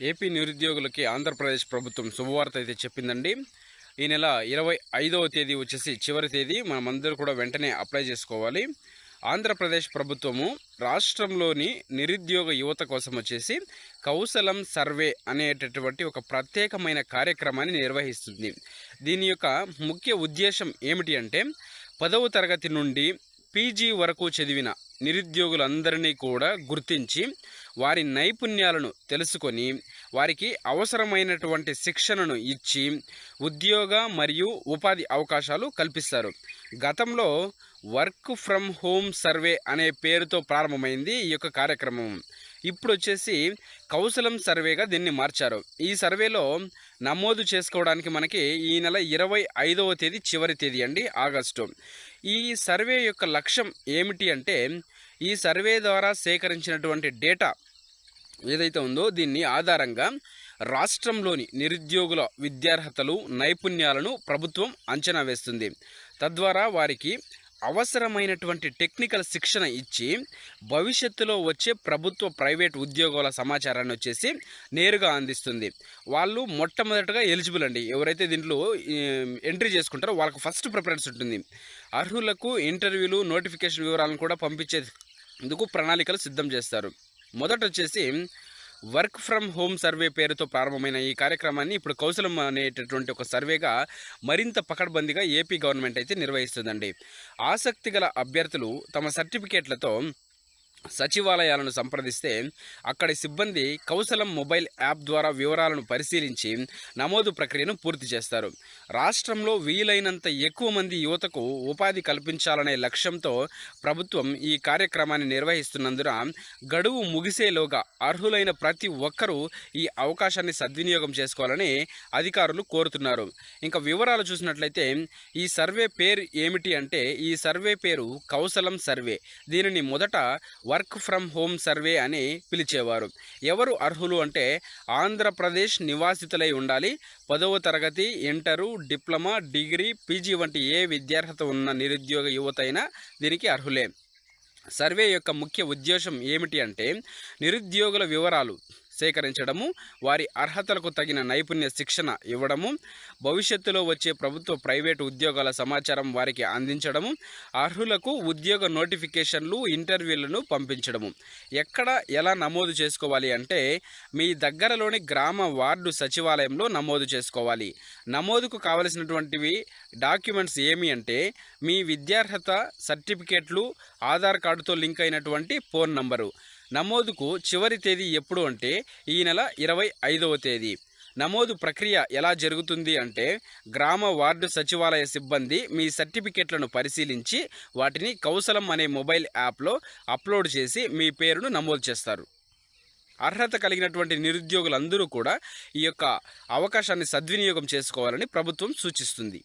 AP నిరుద్యోగులకి ఆంధ్రప్రదేశ్ ప్రభుత్వం శుభవార్త అయితే చెప్పిందండి. ఈ నెల ఇరవై ఐదవ తేదీ వచ్చేసి చివరి తేదీ. మనమందరూ కూడా వెంటనే అప్లై చేసుకోవాలి. ఆంధ్రప్రదేశ్ ప్రభుత్వము రాష్ట్రంలోని నిరుద్యోగ యువత కోసం వచ్చేసి కౌశలం సర్వే అనేటటువంటి ఒక ప్రత్యేకమైన కార్యక్రమాన్ని నిర్వహిస్తుంది. దీని యొక్క ముఖ్య ఉద్దేశం ఏమిటి అంటే పదవ తరగతి నుండి పీజీ వరకు చదివిన నిరుద్యోగులందరినీ కూడా గుర్తించి వారి నైపుణ్యాలను తెలుసుకొని వారికి అవసరమైనటువంటి శిక్షణను ఇచ్చి ఉద్యోగ మరియు ఉపాధి అవకాశాలు కల్పిస్తారు. గతంలో వర్క్ ఫ్రమ్ హోమ్ సర్వే అనే పేరుతో ప్రారంభమైంది ఈ యొక్క కార్యక్రమం. ఇప్పుడు వచ్చేసి కౌశలం సర్వేగా దీన్ని మార్చారు. ఈ సర్వేలో నమోదు చేసుకోవడానికి మనకి ఈ నెల ఇరవై ఐదవ తేదీ చివరి తేదీ అండి ఆగస్టు. ఈ సర్వే యొక్క లక్ష్యం ఏమిటి అంటే ఈ సర్వే ద్వారా సేకరించినటువంటి డేటా ఏదైతే ఉందో దీన్ని ఆధారంగా రాష్ట్రంలోని నిరుద్యోగుల విద్యార్హతలు నైపుణ్యాలను ప్రభుత్వం అంచనా వేస్తుంది. తద్వారా వారికి అవసరమైనటువంటి టెక్నికల్ శిక్షణ ఇచ్చి భవిష్యత్తులో వచ్చే ప్రభుత్వ ప్రైవేట్ ఉద్యోగాల సమాచారాన్ని వచ్చేసి నేరుగా అందిస్తుంది. వాళ్ళు మొట్టమొదటగా ఎలిజిబుల్ అండి. ఎవరైతే దీంట్లో ఎంట్రీ చేసుకుంటారో వాళ్ళకు ఫస్ట్ ప్రిఫరెన్స్ ఉంటుంది. అర్హులకు ఇంటర్వ్యూలు నోటిఫికేషన్ వివరాలను కూడా ఇందుకు ప్రణాళికలు సిద్ధం చేస్తారు. మొదట వచ్చేసి వర్క్ ఫ్రమ్ హోమ్ సర్వే పేరుతో ప్రారంభమైన ఈ కార్యక్రమాన్ని ఇప్పుడు కౌశలం అనేటటువంటి ఒక సర్వేగా మరింత పకడ్బందీగా ఏపీ గవర్నమెంట్ అయితే నిర్వహిస్తుందండి. ఆసక్తి గల అభ్యర్థులు తమ సర్టిఫికేట్లతో సచివాలయాలను సంప్రదిస్తే అక్కడి సిబ్బంది కౌశలం మొబైల్ యాప్ ద్వారా వివరాలను పరిశీలించి నమోదు ప్రక్రియను పూర్తి చేస్తారు. రాష్ట్రంలో వీలైనంత ఎక్కువ మంది యువతకు ఉపాధి కల్పించాలనే లక్ష్యంతో ప్రభుత్వం ఈ కార్యక్రమాన్ని నిర్వహిస్తున్నందున గడువు ముగిసేలోగా అర్హులైన ప్రతి ఒక్కరూ ఈ అవకాశాన్ని సద్వినియోగం చేసుకోవాలని అధికారులు కోరుతున్నారు. ఇంకా వివరాలు చూసినట్లయితే ఈ సర్వే పేరు ఏమిటి అంటే ఈ సర్వే పేరు కౌశలం సర్వే. దీనిని మొదట వర్క్ ఫ్రమ్ హోమ్ సర్వే అని పిలిచేవారు. ఎవరు అర్హులు అంటే ఆంధ్రప్రదేశ్ నివాసితులై ఉండాలి పదవ తరగతి ఇంటరు డిప్లొమా డిగ్రీ పీజీ వంటి ఏ విద్యార్హత ఉన్న నిరుద్యోగ యువత అయినా దీనికి అర్హులే. సర్వే యొక్క ముఖ్య ఉద్దేశం ఏమిటి అంటే నిరుద్యోగుల వివరాలు. సేకరించడము వారి అర్హతలకు తగిన నైపుణ్య శిక్షణ ఇవ్వడము భవిష్యత్తులో వచ్చే ప్రభుత్వ ప్రైవేటు ఉద్యోగాల సమాచారం వారికి అందించడము అర్హులకు ఉద్యోగ నోటిఫికేషన్లు ఇంటర్వ్యూలను పంపించడము. ఎక్కడ ఎలా నమోదు చేసుకోవాలి అంటే మీ దగ్గరలోని గ్రామ వార్డు సచివాలయంలో నమోదు చేసుకోవాలి. నమోదుకు కావలసినటువంటివి డాక్యుమెంట్స్ ఏమి అంటే మీ విద్యార్హత సర్టిఫికేట్లు ఆధార్ కార్డుతో లింక్ అయినటువంటి ఫోన్ నంబరు. నమోదుకు చివరి తేదీ ఎప్పుడు అంటే ఈ నెల ఇరవై ఐదవ తేదీ. నమోదు ప్రక్రియ ఎలా జరుగుతుంది అంటే గ్రామ వార్డు సచివాలయ సిబ్బంది మీ సర్టిఫికెట్లను పరిశీలించి వాటిని కౌశలం అనే మొబైల్ యాప్లో అప్లోడ్ చేసి మీ పేరును నమోదు చేస్తారు. అర్హత కలిగినటువంటి నిరుద్యోగులందరూ కూడా ఈ యొక్క అవకాశాన్ని సద్వినియోగం చేసుకోవాలని ప్రభుత్వం సూచిస్తుంది.